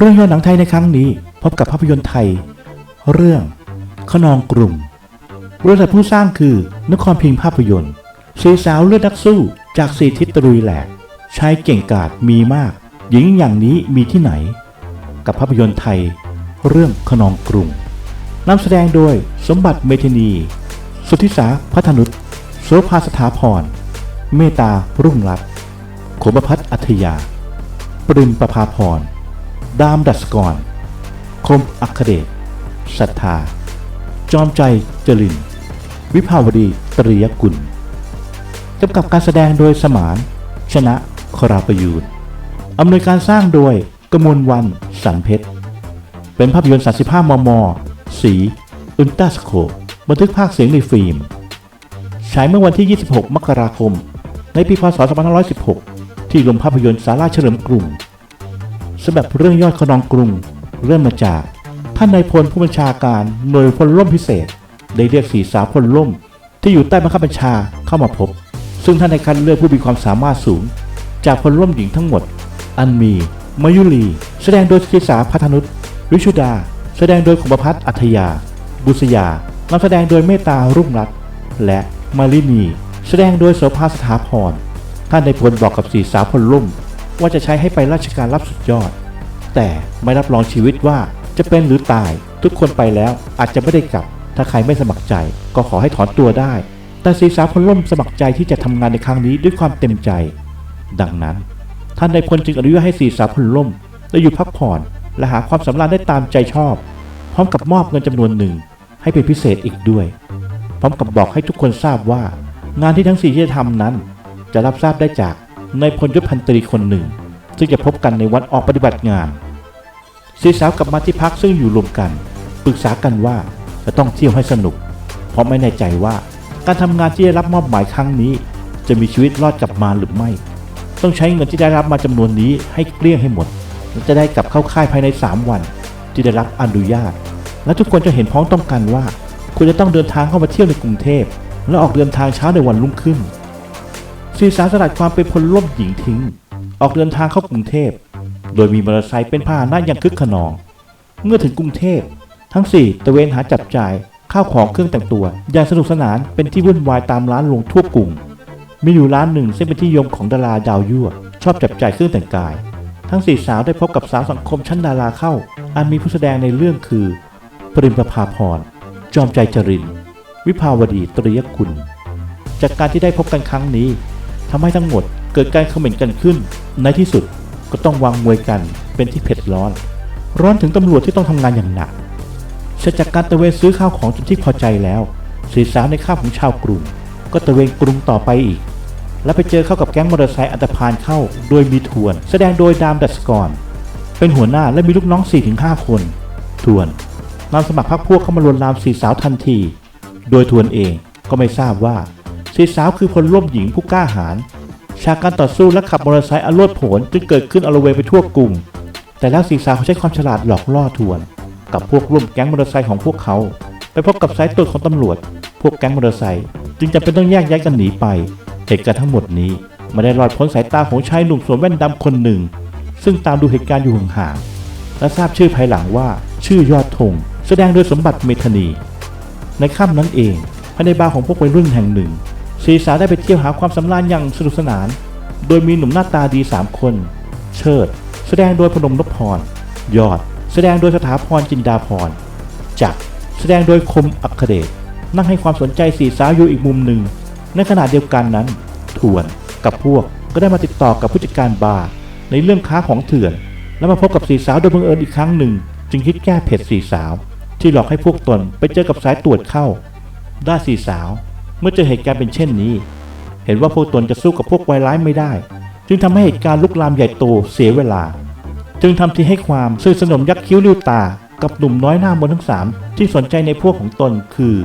รื่องย่อหนังไทยในครั้งนี้ พบกับภาพยนตร์ไทย เรื่องขนองกรุงบริษัทผู้สร้างคือนครพิงภาพยนตร์สีสาวเลือดนักสู้จากสีทิศตรุยแหลกชายเก่งกาจมีมาก หญิงอย่างนี้มีที่ไหน กับภาพยนตร์ไทย เรื่องขนองกรุงนำแสดงโดยสมบัติเมธินี สุทธิสาพัฒนุษโสภาสถาพร เมตตารุ่งรัตน์ขมพัฒน์อัธยา ปริมประภาพร ดามดัสกร คมอัครเดชศรัทธา จอมใจจริน วิภาวดีตรียกุลกำกับการแสดงโดยสมาน ชนะคราประยูนอำนวยการสร้างโดยกมลวันสันเพชร เป็นภาพยนตร์ 35 มม สีอุลตราสโคบันทึกภาคเสียงในฟิล์มฉายเมื่อวันที่ 26 มกราคม ในปี พศ 2516 ที่โรงภาพยนตร์สาราเฉลิมกรุง สำหรับเรื่องยอดขนองกรุง เริ่มมาจาก ท่านนายพลผู้บัญชาการหน่วยพลร่มพิเศษ ได้เรียกสีสาวพลร่ม ที่อยู่ใต้บังคับบัญชาเข้ามาพบ ซึ่งท่านในคัดเลือกผู้มีความสามารถสูง จากพลร่มหญิงทั้งหมด อันมีมายุรี แสดงโดยศิษาพัฒนุษวิชุดา แสดงโดยขมพัฒน์อัธยา บุษยานำแสดงโดยเมตตารุ่งรัตน์และมาลินีแสดงโดยโสภาสถาพรท่านในพลบอกกับสีสาวพลร่ม ว่าจะใช้ให้ไปราชการรับสุดยอด แต่ไม่รับรองชีวิตว่าจะเป็นหรือตาย ทุกคนไปแล้วอาจจะไม่ได้กลับ ถ้าใครไม่สมัครใจก็ขอให้ถอนตัวได้ แต่สีสาพลร่มสมัครใจที่จะทำงานในครั้งนี้ด้วยความเต็มใจ ดังนั้น ท่านในพลจึงอนุญาตให้สีสาพลร่มได้อยู่พักผ่อนและหาความสำราญได้ตามใจชอบ พร้อมกับมอบเงินจำนวนหนึ่งให้เป็นพิเศษอีกด้วย พร้อมกับบอกให้ทุกคนทราบว่า งานที่ทั้งสี่ที่จะทำนั้น จะรับทราบได้จากนายพลยศพันตรีคนหนึ่ง ซึ่งจะพบกันในวันออกปฏิบัติงาน สีสาวกลับมาที่พักซึ่งอยู่รวมกัน ปรึกษากันว่าจะต้องเที่ยวให้สนุก เพราะไม่แน่ใจว่าการทำงานที่ได้รับมอบหมายครั้งนี้ จะมีชีวิตรอดกลับมาหรือไม่ ต้องใช้เงินที่ได้รับมาจำนวนนี้ให้เกลี้ยงให้หมด และจะได้กลับเข้าค่ายภายใน 3 วัน ที่ได้รับอนุญาต และทุกคนจะเห็นพ้องต้องกันว่าคุณจะต้องเดินทางเข้ามาเที่ยวในกรุงเทพ และออกเดินทางเช้าในวันรุ่งขึ้นสีสาวสลัดความเป็นพลร่มหญิงทิ้ง ออกเดินทางเข้ากรุงเทพ โดยมีมอเตอร์ไซค์เป็นพาหนะอย่างคึกขนอง เมื่อถึงกรุงเทพ ทั้งสี่ตะเวนหาจับจ่ายข้าวของเครื่องแต่งตัวอย่างสนุกสนานเป็นที่วุ่นวายตามร้านลงทั่วกรุงมีอยู่ร้านหนึ่งซึ่งเป็นที่ยมของดาราดาวยั่วชอบจับจ่ายเครื่องแต่งกาย ทั้งสี่สาวได้พบกับสาวสังคมชั้นดาราเข้า อันมีผู้แสดงในเรื่องคือ ปริมประภาพร จอมใจจริน วิภาวดีตรียกุลจากการที่ได้พบกันครั้งนี้ทำให้ทั้งหมดเกิดการเขม่นกันขึ้นในที่สุด ก็ต้องวางมวยกันเป็นที่เผ็ดร้อน ร้อนถึงตำรวจที่ต้องทำงานอย่างหนักเสร็จจากการตะเวนซื้อข้าวของจนที่พอใจแล้วสีสาวในข้าวของชาวกรุง ก็ตะเวนกรุงต่อไปอีก และไปเจอเข้ากับแก๊งมอเตอร์ไซค์อันตพานเข้า โดยมีทวน แสดงโดยดามดัสกร เป็นหัวหน้าและมีลูกน้อง 4-5 คนทวนนำสมัครพรรคพวกเข้ามาลวนลามสีสาวทันที โดยทวนเองก็ไม่ทราบว่าสีสาวคือพลร่วมหญิงผู้กล้าหาญ ฉากการต่อสู้และขับมอเตอร์ไซค์อันโลดผนจึงเกิดขึ้นอลเวงไปทั่วกรุงแต่แล้วสีสาวเขาใช้ความฉลาดหลอกล่อทวน กับพวกร่วมแก๊งมอเตอร์ไซค์ของพวกเขา ไปพบกับสายตรวจของตำรวจ พวกแก๊งมอเตอร์ไซค์จึงจำเป็นต้องแยกย้ายกันหนีไปเหตุการณ์ทั้งหมดนี้ไม่ได้รอดพ้นสายตาของชายหนุ่มสวมแว่นดำคนหนึ่ง ซึ่งตามดูเหตุการณ์อยู่ห่างๆและทราบชื่อภายหลังว่า ชื่อยอดธงแสดงโดยสมบัติเมธานี ในค่ำนั้นเองภายในบาร์ของพวกวัยรุ่นแห่งหนึ่ง สีสาวได้ไปเที่ยวหาความสำราญอย่างสนุกสนาน โดยมีหนุ่มหน้าตาดี 3 คน เชิด แสดงโดยพนมนพพร ยอด แสดงโดยสถาพรจินดาพร จัก แสดงโดยคมอัคเดช นั่งให้ความสนใจสีสาวอยู่อีกมุมหนึ่ง ในขณะเดียวกันนั้น ทวนกับพวกก็ได้มาติดต่อกับผู้จัดการบาร์ในเรื่องค้าของเถื่อน และมาพบกับสีสาวโดยบังเอิญอีกครั้งหนึ่ง จึงคิดแก้เผ็ดสีสาว ที่หลอกให้พวกตนไปเจอกับสายตรวจเข้า ด้านสีสาว เมื่อเจอเหตุการณ์เป็นเช่นนี้ เห็นว่าพวกตนจะสู้กับพวกวายร้ายไม่ได้ จึงทำให้เหตุการณ์ลุกลามใหญ่โตเสียเวลา จึงทำทีให้ความสนิทสนมยักคิ้วริ้วตา กับหนุ่มน้อยหน้ามนทั้งสามที่สนใจในพวกของตนคือ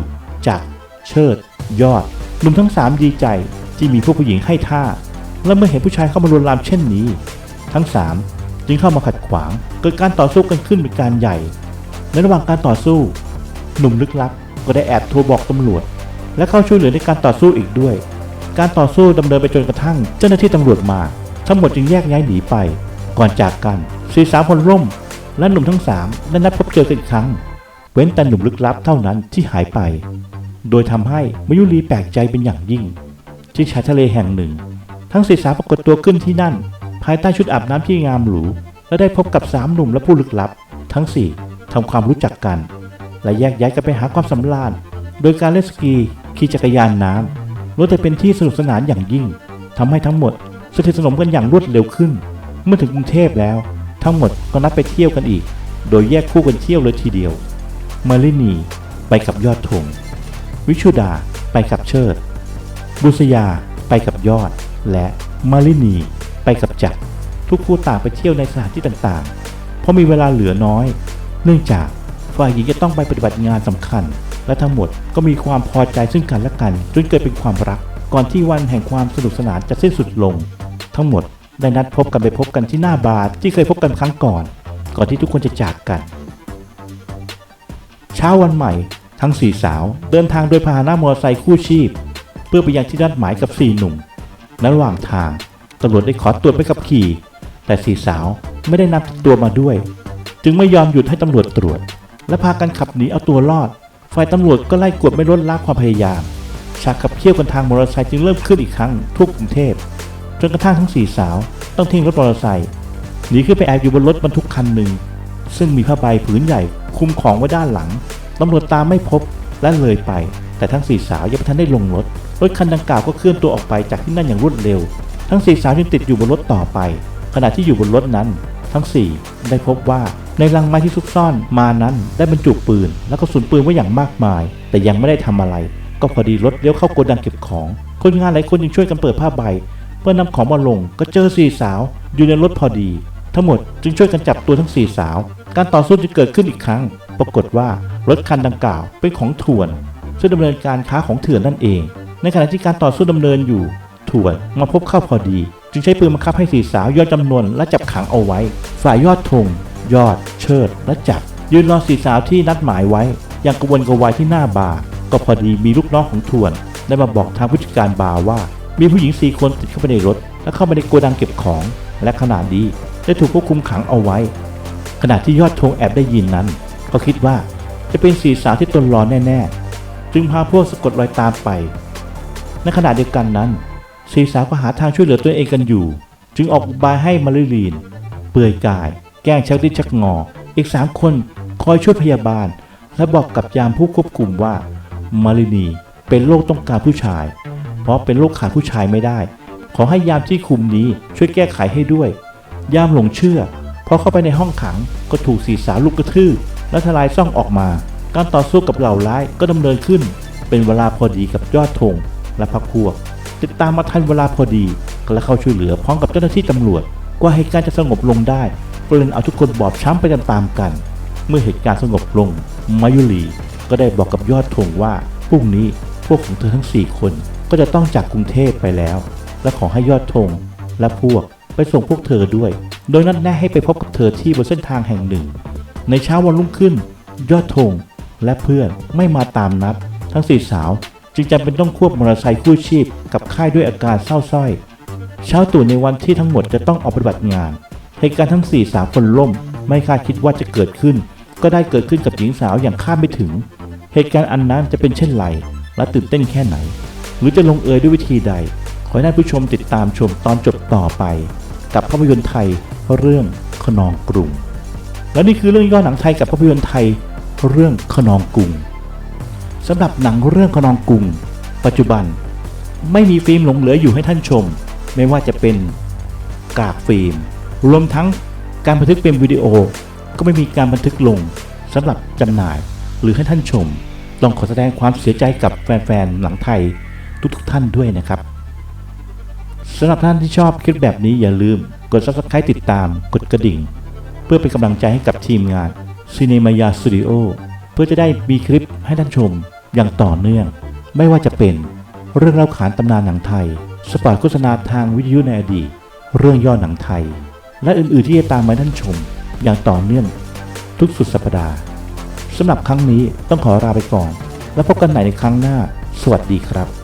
จักรเชิด ยอดหนุ่มทั้งสามดีใจที่มีพวกผู้หญิงให้ท่า และเมื่อเห็นผู้ชายเข้ามาลวนลามเช่นนี้ ทั้งสามจึงเข้ามาขัดขวาง เกิดการต่อสู้กันขึ้นเป็นการใหญ่ในระหว่างการต่อสู้ หนุ่มลึกลับก็ได้แอบโทรบอกตำรวจ และเข้าช่วยเหลือในการต่อสู้อีกด้วย การต่อสู้ดำเนินไปจนกระทั่ง เจ้าหน้าที่ตำรวจมา ทั้งหมดจึงแยกย้ายหนีไป ก่อนจากกันสีสามพลร่ม และหนุ่มทั้งสามได้นัดพบเจอกันอีกครั้ง เว้นแต่หนุ่มลึกลับเท่านั้นที่หายไป โดยทำให้มายุรีแปลกใจเป็นอย่างยิ่ง ที่ชายทะเลแห่งหนึ่ง ทั้งสีสาวปรากฏตัวขึ้นที่นั่น ภายใต้ชุดอาบน้ำที่งามหรูและได้พบกับสามหนุ่มและผู้ลึกลับ ทั้งสี่ทำความรู้จักกัน และแยกย้ายกันไปหาความสำราญโดยการเล่นสกี ขี่จักรยานน้ำล้วนแต่เป็นที่สนุกสนานอย่างยิ่งทำให้ทั้งหมดสนิทสนมกันอย่างรวดเร็วขึ้น เมื่อถึงกรุงเทพแล้ว ทั้งหมดก็นัดไปเที่ยวกันอีก โดยแยกคู่กันเที่ยวเลยทีเดียวมาลินีไปกับยอดธงวิชุดาไปกับเชิด บุษยาไปกับยอด และมาลินีไปกับจักรทุกคู่ต่างไปเที่ยวในสถานที่ต่างๆ เพราะมีเวลาเหลือน้อย เนื่องจากฝ่ายหญิงจะต้องไปปฏิบัติงานสำคัญ และทั้งหมดก็มีความพอใจซึ่งกันและกันจนเกิดเป็นความรัก ก่อนที่วันแห่งความสนุกสนานจะสิ้นสุดลง ทั้งหมดได้นัดพบกันไปพบกันที่หน้าบาร์ที่เคยพบกันครั้งก่อน ก่อนที่ทุกคนจะจากกัน เช้าวันใหม่ ทั้งสี่สาวเดินทางโดยพาหนะมอเตอร์ไซค์คู่ชีพ เพื่อไปยังที่นัดหมายกับสี่หนุ่มในระหว่างทางตำรวจได้ขอตรวจไปกับขี่ แต่สี่สาวไม่ได้นำตัวมาด้วย จึงไม่ยอมหยุดให้ตำรวจตรวจ และพากันขับหนีเอาตัวรอด ฝ่ายตำรวจก็ไล่กวดไม่ลดละความพยายาม ฉากขับเคี่ยวกันทางมอเตอร์ไซค์จึงเริ่มขึ้นอีกครั้งทั่วกรุงเทพจนกระทั่งทั้งสี่สาวต้องทิ้งรถมอเตอร์ไซค์หนีขึ้นไปแอบอยู่บนรถบรรทุกคันหนึ่งซึ่งมีผ้าใบผืนใหญ่คุมของไว้ด้านหลังตำรวจตามไม่พบและเลยไป แต่ทั้งสี่สาวยังไม่ทันได้ลงรถรถคันดังกล่าวก็เคลื่อนตัวออกไปจากที่นั่นอย่างรวดเร็ว ทั้งสี่สาวยังติดอยู่บนรถต่อไป ขณะที่อยู่บนรถนั้น ทั้งสี่ได้พบว่า ในรังไม้ที่ซุกซ่อนมานั้นได้บรรจุปืน และกระสุนปืนไว้อย่างมากมาย แต่ยังไม่ได้ทำอะไร ก็พอดีรถเลี้ยวเข้าโกดังเก็บของ คนงานหลายคนยังช่วยกันเปิดผ้าใบ เพื่อนำของมาลงก็เจอสี่สาว อยู่ในรถพอดี ทั้งหมดจึงช่วยกันจับตัวทั้งสี่สาว การต่อสู้จึงเกิดขึ้นอีกครั้ง ปรากฏว่ารถคันดังกล่าวเป็นของถ่วนซึ่งดำเนินการค้าของเถื่อนนั่นเอง ในขณะที่การต่อสู้ดำเนินอยู่ถ่วนมาพบเข้าพอดี จึงใช้ปืนบังคับให้สี่สาวยอดจำนวนและจับขังเอาไว้ ฝ่ายยอดธง ยอด เชิดและจักรยืนรอสี่สาวที่นัดหมายไว้ อย่างกระวนกระวายที่หน้าบาร์ก็พอดีมีลูกน้องของถ่วน ได้มาบอกทางผู้จัดการบาร์ว่า มีผู้หญิงสี่คนติดเข้าไปในรถ และเข้าไปในโกดังเก็บของ และขณะนี้ได้ถูกควบคุมขังเอาไว้ ขณะที่ยอดธงแอบได้ยินนั้น ก็คิดว่าจะเป็นสีสาวที่ตนรอแน่ๆ จึงพาพวกสะกดรอยตามไป ในขณะเดียวกันนั้นสีสาวก็หาทางช่วยเหลือตัวเองกันอยู่ จึงออกบายให้มาริลีน เปื่อยกาย ล้งชักดิ้นชักงอ อีกสามคนคอยช่วยพยาบาล และบอกกับยามผู้ควบคุมว่า มารินีเป็นโรคต้องการผู้ชาย เพราะเป็นโรคขาดผู้ชายไม่ได้ ขอให้ยามที่คุมนี้ช่วยแก้ไขให้ด้วย ยามหลงเชื่อพอเข้าไปในห้องขังก็ถูกสีสาวลูกกระทืบและทลายซ่องออกมา การต่อสู้กับเหล่าร้ายก็ดำเนินขึ้น เป็นเวลาพอดีกับยอดธงและพักพวก ติดตามมาทันเวลาพอดีก็และเข้าช่วยเหลือพร้อมกับเจ้าหน้าที่ตำรวจ กว่าเหตุการณ์จะสงบลงได้ ก็เลยเอาทุกคนบอบช้ำไปตามๆกัน เมื่อเหตุการณ์สงบลงมายุรีก็ได้บอกกับยอดธงว่าพรุ่งนี้พวกของเธอทั้ง 4 คนก็จะต้องจากกรุงเทพไปแล้ว และขอให้ยอดธงและพวกไปส่งพวกเธอด้วย โดยนัดแนะให้ไปพบกับเธอที่บนเส้นทางแห่งหนึ่ง ในเช้าวันรุ่งขึ้น ยอดธงและเพื่อนไม่มาตามนัด ทั้งสี่สาว จึงจำเป็นต้องควบมอเตอร์ไซค์คู่ชีพกับค่ายด้วยอาการเศร้าส้อย เช้าตู่ในวันที่ทั้งหมดจะต้องออกปฏิบัติงาน เหตุการณ์ทั้ง4ี่สาวคนล่ม ไม่คาดคิดว่าจะเกิดขึ้น ก็ได้เกิดขึ้นกับหญิงสาวอย่างคาดไม่ถึง เหตุการณ์อันนั้นจะเป็นเช่นไร และตื่นเต้นแค่ไหน หรือจะลงเอยด้วยวิธีใด ขอให้ท่านผู้ชมติดตามชมตอนจบต่อไป กับภาพยนตร์ไทยเรื่องขนองกรุง และนี่คือเรื่องย่อหนังไทยกับภาพยนตร์ไทยเรื่องขนองกรุงสำหรับหนังเรื่องขนองกรุง ปัจจุบัน ไม่มีฟิล์มหลงเหลืออยู่ให้ท่านชม ไม่ว่าจะเป็นกากฟิล์ม รวมทั้งการบันทึกเป็นวิดีโอ ก็ไม่มีการบันทึกลงสำหรับจำหน่ายหรือให้ท่านชม ต้องขอแสดงความเสียใจกับแฟนๆหนังไทยทุกๆท่านด้วยนะครับสำหรับท่านที่ชอบคลิปแบบนี้อย่าลืมกด subscribe ติดตามกดกระดิ่ง เพื่อเป็นกำลังใจให้กับทีมงาน Cinemaya Studio เพื่อจะได้มีคลิปให้ท่านชมอย่างต่อเนื่อง ไม่ว่าจะเป็นเรื่องเล่าขานตำนานหนังไทย สปอตโฆษณาทางวิทยุในอดีต เรื่องย่อหนังไทย และอื่น ๆ ที่จะตามมาท่านชม อย่างต่อเนื่องทุกสุดสัปดาห์สำหรับครั้งนี้ต้องขอลาไปก่อน แล้วพบกันใหม่ในครั้งหน้า สวัสดีครับ